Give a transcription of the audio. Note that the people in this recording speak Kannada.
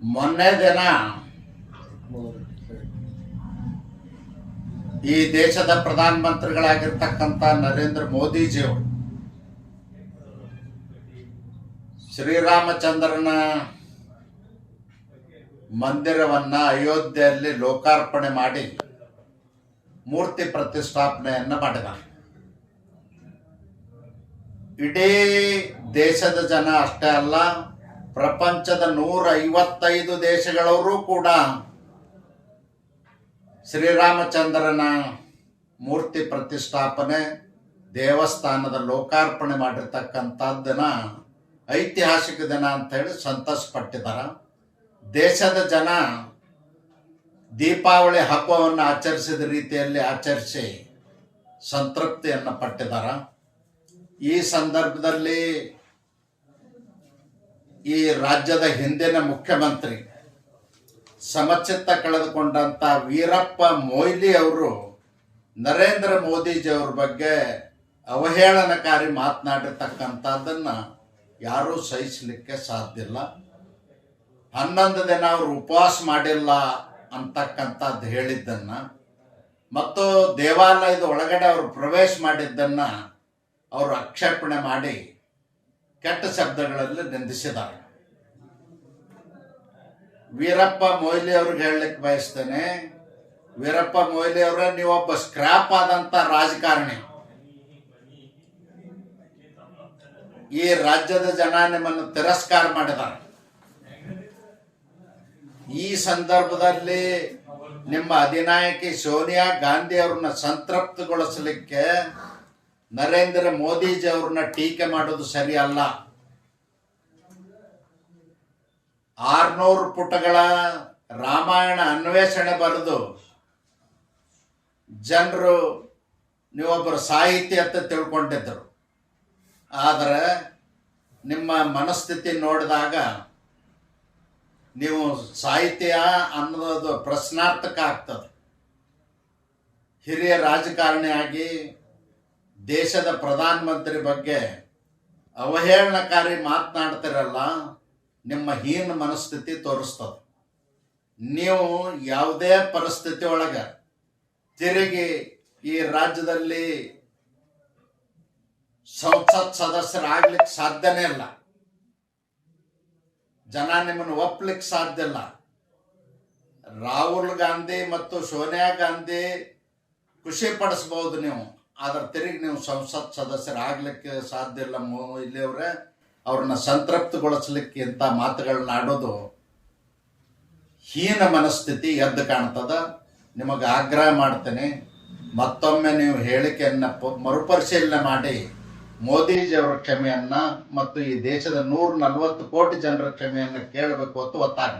ಮೊನ್ನೆ ದಿನ ಈ ದೇಶದ ಪ್ರಧಾನ ಮಂತ್ರಿಗಳಾಗಿರ್ತಕ್ಕಂಥ ನರೇಂದ್ರ ಮೋದಿಜಿಯವರು ಶ್ರೀರಾಮಚಂದ್ರನ ಮಂದಿರವನ್ನ ಅಯೋಧ್ಯೆಯಲ್ಲಿ ಲೋಕಾರ್ಪಣೆ ಮಾಡಿ ಮೂರ್ತಿ ಪ್ರತಿಷ್ಠಾಪನೆಯನ್ನ ಮಾಡಿದ ಇಡೀ ದೇಶದ ಜನ ಅಷ್ಟೇ ಅಲ್ಲ ಪ್ರಪಂಚದ ನೂರ ಐವತ್ತೈದು ದೇಶಗಳವರು ಕೂಡ ಶ್ರೀರಾಮಚಂದ್ರನ ಮೂರ್ತಿ ಪ್ರತಿಷ್ಠಾಪನೆ, ದೇವಸ್ಥಾನದ ಲೋಕಾರ್ಪಣೆ ಮಾಡಿರ್ತಕ್ಕಂಥದ್ದನ್ನ ಐತಿಹಾಸಿಕ ದಿನ ಅಂತ ಹೇಳಿ ಸಂತಸ ಪಟ್ಟಿದ್ದಾರೆ ದೇಶದ ಜನ ದೀಪಾವಳಿ ಹಬ್ಬವನ್ನು ಆಚರಿಸಿದ ರೀತಿಯಲ್ಲಿ ಆಚರಿಸಿ ಸಂತೃಪ್ತಿಯನ್ನು ಪಟ್ಟಿದ್ದಾರೆ. ಈ ಸಂದರ್ಭದಲ್ಲಿ ಈ ರಾಜ್ಯದ ಹಿಂದಿನ ಮುಖ್ಯಮಂತ್ರಿ ಸಮಚಿತ್ತ ಕಳೆದುಕೊಂಡಂತ ವೀರಪ್ಪ ಮೊಯ್ಲಿ ಅವರು ನರೇಂದ್ರ ಮೋದಿಜಿ ಅವ್ರ ಬಗ್ಗೆ ಅವಹೇಳನಕಾರಿ ಮಾತನಾಡಿರ್ತಕ್ಕಂಥದ್ದನ್ನು ಯಾರೂ ಸಹಿಸಲಿಕ್ಕೆ ಸಾಧ್ಯ ಇಲ್ಲ. ಹನ್ನೊಂದು ದಿನ ಅವರು ಉಪವಾಸ ಮಾಡಿಲ್ಲ ಅಂತಕ್ಕಂಥದ್ದು ಹೇಳಿದ್ದನ್ನು ಮತ್ತು ದೇವಾಲಯದ ಒಳಗಡೆ ಅವರು ಪ್ರವೇಶ ಮಾಡಿದ್ದನ್ನು ಅವರು ಆಕ್ಷೇಪಣೆ ಮಾಡಿ ಕೆಟ್ಟ ಶಬ್ದಗಳಲ್ಲಿ ನಿಂದಿಸಿದ್ದಾರೆ. ವೀರಪ್ಪ ಮೊಯ್ಲಿ ಅವ್ರಿಗೆ ಹೇಳಲಿಕ್ಕೆ ಬಯಸ್ತೇನೆ, ವೀರಪ್ಪ ಮೊಯ್ಲಿ ಅವರ, ನೀವೊಬ್ಬ ಸ್ಕ್ರಾಪ್ ಆದಂತ ರಾಜಕಾರಣಿ. ಈ ರಾಜ್ಯದ ಜನ ನಿಮ್ಮನ್ನು ತಿರಸ್ಕಾರ ಮಾಡಿದ್ದಾರೆ. ಈ ಸಂದರ್ಭದಲ್ಲಿ ನಿಮ್ಮ ಅಧಿನಾಯಕಿ ಸೋನಿಯಾ ಗಾಂಧಿ ಅವ್ರನ್ನ ಸಂತೃಪ್ತಿಗೊಳಿಸಲಿಕ್ಕೆ ನರೇಂದ್ರ ಮೋದಿಜಿ ಅವ್ರನ್ನ ಟೀಕೆ ಮಾಡೋದು ಸರಿ ಅಲ್ಲ. ಆರ್ನೂರು ಪುಟಗಳ ರಾಮಾಯಣ ಅನ್ವೇಷಣೆ ಬರೆದು ಜನರು ನೀವೊಬ್ಬರು ಸಾಹಿತಿ ಅಂತ ತಿಳ್ಕೊಂಡಿದ್ದರು ಆದರೆ ನಿಮ್ಮ ಮನಸ್ಥಿತಿ ನೋಡಿದಾಗ ನೀವು ಸಾಹಿತ್ಯ ಅನ್ನೋದು ಪ್ರಶ್ನಾರ್ಥಕ ಆಗ್ತದೆ. ಹಿರಿಯ ರಾಜಕಾರಣಿಯಾಗಿ ದೇಶದ ಪ್ರಧಾನ ಮಂತ್ರಿ ಬಗ್ಗೆ ಅವಹೇಳನಕಾರಿ ಮಾತನಾಡ್ತಿರಲ್ಲ, ನಿಮ್ಮ ಹೀನ ಮನಸ್ಥಿತಿ ತೋರಿಸ್ತದೆ. ನೀವು ಯಾವುದೇ ಪರಿಸ್ಥಿತಿ ಒಳಗೆ ತಿರುಗಿ ಈ ರಾಜ್ಯದಲ್ಲಿ ಸಂಸತ್ ಸದಸ್ಯರಾಗ್ಲಿಕ್ಕೆ ಸಾಧ್ಯನೇ ಇಲ್ಲ. ಜನ ನಿಮ್ಮನ್ನು ಒಪ್ಲಿಕ್ಕೆ ಸಾಧ್ಯ ಇಲ್ಲ. ರಾಹುಲ್ ಗಾಂಧಿ ಮತ್ತು ಸೋನಿಯಾ ಗಾಂಧಿ ಖುಷಿ ಪಡಿಸ್ಬೋದು ನೀವು. ಆದ್ರೆ ತೆರಿಗೆ ನೀವು ಸಂಸತ್ ಸದಸ್ಯರಾಗ್ಲಿಕ್ಕೆ ಸಾಧ್ಯ ಇಲ್ಲ ಇಲ್ಲಿಯವ್ರೆ ಅವ್ರನ್ನ ಸಂತೃಪ್ತಿಗೊಳಿಸ್ಲಿಕ್ಕೆ ಇಂಥ ಮಾತುಗಳನ್ನ ಆಡೋದು ಹೀನ ಮನಸ್ಥಿತಿ ಎದ್ದು ಕಾಣ್ತದ. ನಿಮಗೆ ಆಗ್ರಹ ಮಾಡ್ತೇನೆ, ಮತ್ತೊಮ್ಮೆ ನೀವು ಹೇಳಿಕೆಯನ್ನ ಮರುಪರಿಶೀಲನೆ ಮಾಡಿ. ಮೋದಿಜಿಯವರ ಕ್ಷಮೆಯನ್ನ ಮತ್ತು ಈ ದೇಶದ ನೂರ ನಲವತ್ತು ಕೋಟಿ ಜನರ ಕ್ಷಮೆಯನ್ನು ಕೇಳಬೇಕು ಅಂತ ಒತ್ತಾಯ